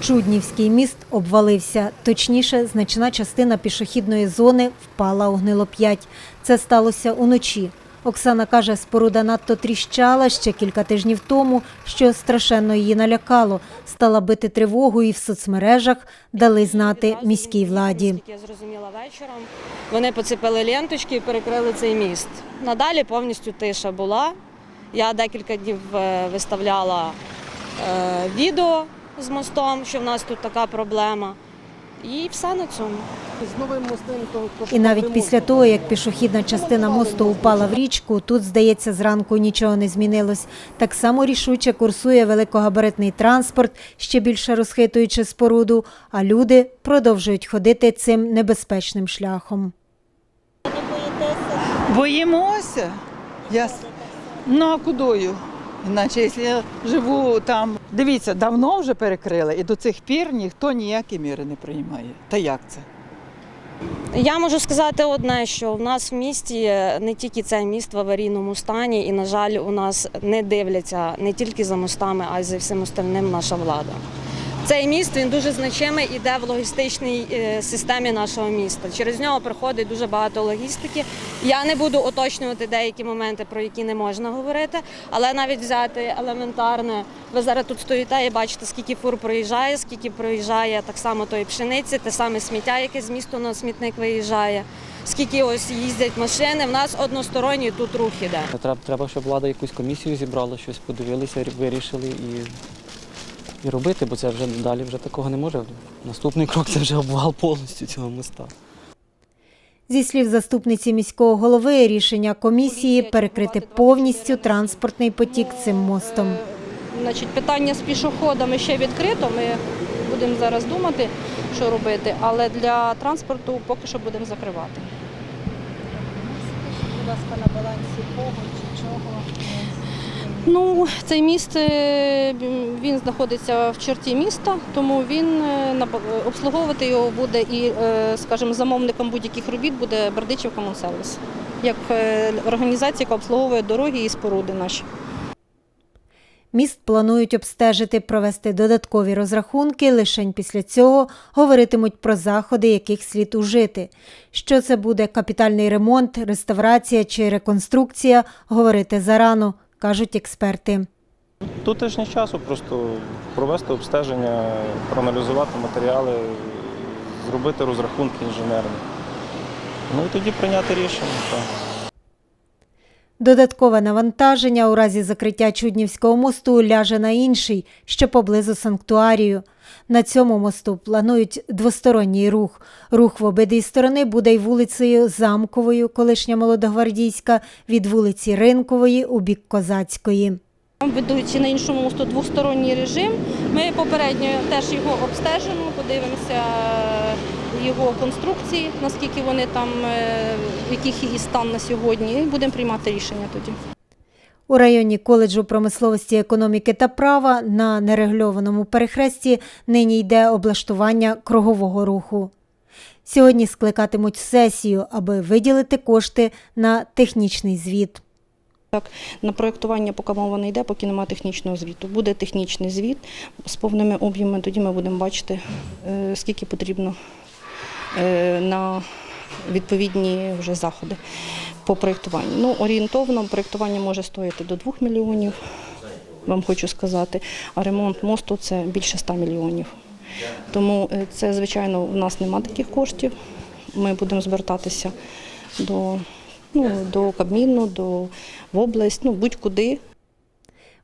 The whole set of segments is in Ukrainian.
Чуднівський міст обвалився. Точніше, значна частина пішохідної зони впала у гнилоп'ять. Це сталося уночі. Оксана каже, споруда надто тріщала ще кілька тижнів тому, що страшенно її налякало. Стала бити тривогу і в соцмережах дали знати міській владі. Я зрозуміла вечором. Вони поцепили ленточки і перекрили цей міст. Надалі повністю тиша була. Я декілька днів е, виставляла е, відео з мостом, що в нас тут така проблема. І все на цьому. З новим мостом то, то І навіть після того, як пішохідна частина мосту упала в річку, тут, здається, зранку нічого не змінилось. Так само рішуче курсує великогабаритний транспорт, ще більше розхитуючи споруду, а люди продовжують ходити цим небезпечним шляхом. Боїмося. Я... Ну а кудою? Іначе, якщо я живу там. Дивіться, давно вже перекрили, і до цих пір ніхто ніякі міри не приймає. Та як це? Я можу сказати одне, що в нас в місті не тільки це міст в аварійному стані, і, на жаль, у нас не дивляться не тільки за мостами, а й за всім остальним наша влада. Цей міст він дуже значимий іде в логістичній е, системі нашого міста. Через нього проходить дуже багато логістики. Я не буду уточнювати деякі моменти, про які не можна говорити, але навіть взяти елементарне. Ви зараз тут стоїте і бачите, скільки фур проїжджає, скільки проїжджає так само тої пшениці, те саме сміття, яке з місту на смітник виїжджає. Скільки ось їздять машини, в нас односторонній тут рух іде. Треба, треба, щоб влада якусь комісію зібрала, щось подивилися, вирішили і, і робити, бо це вже далі вже такого не може. Наступний крок це вже обвал повністю цього моста. Зі слів заступниці міського голови, рішення комісії перекрити повністю транспортний потік цим мостом. Значить, питання з пішоходами ще відкрито. Ми будемо зараз думати, що робити, але для транспорту поки що будемо закривати. Будь ласка, на балансі кого чи чого? Ну, цей міст е, він знаходиться в черті міста, тому він е, обслуговувати його буде і, е, скажімо, замовником будь-яких робіт буде Бердичів Комунсервіс, як організація, яка обслуговує дороги і споруди наші. Міст планують обстежити, провести додаткові розрахунки. Лишень після цього говоритимуть про заходи, яких слід ужити. Що це буде капітальний ремонт, реставрація чи реконструкція, говорити зарано, кажуть експерти. Тут теж не часу просто провести обстеження, проаналізувати матеріали, зробити розрахунки інженерні. Ну і тоді прийняти рішення. Додаткове навантаження у разі закриття Чуднівського мосту ляже на інший, що поблизу санктуарію. На цьому мосту планують двосторонній рух. Рух в обидві сторони буде й вулицею Замковою, колишня Молодогвардійська, від вулиці Ринкової у бік Козацької. Ведуть на іншому мосту двосторонній режим. Ми попередньо теж його обстежимо, подивимося його конструкції, наскільки вони там, е, в яких її стан на сьогодні, і будемо приймати рішення тоді. У районі коледжу промисловості, економіки та права на нерегульованому перехресті нині йде облаштування кругового руху. Сьогодні скликатимуть сесію, аби виділити кошти на технічний звіт. На проєктування поки мова не йде, поки немає технічного звіту. Буде технічний звіт з повними об'ємами, тоді ми будемо бачити, е, скільки потрібно на відповідні вже заходи по проєктуванню. Ну, орієнтовно проєктування може стоїти до 2 мільйонів, вам хочу сказати, а ремонт мосту це більше 100 мільйонів. Тому е, це, звичайно, в нас немає таких коштів. Ми будемо звертатися до, ну, до Кабміну, до в область, ну будь-куди.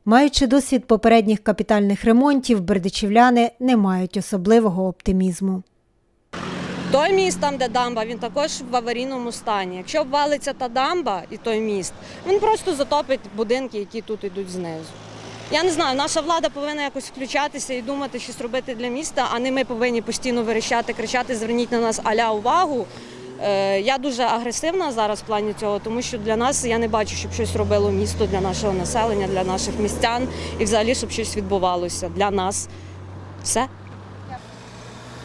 Маючи досвід попередніх капітальних ремонтів, бердичівляни не мають особливого оптимізму. Той міст, там, де дамба, він також в аварійному стані. Якщо обвалиться та дамба і той міст, він просто затопить будинки, які тут йдуть знизу. Я не знаю, наша влада повинна якось включатися і думати, щось робити для міста, а не ми повинні постійно верещати, кричати, зверніть на нас аля увагу. Е, Я дуже агресивна зараз в плані цього, тому що для нас я не бачу, щоб щось робило місто для нашого населення, для наших містян і взагалі, щоб щось відбувалося для нас. Все.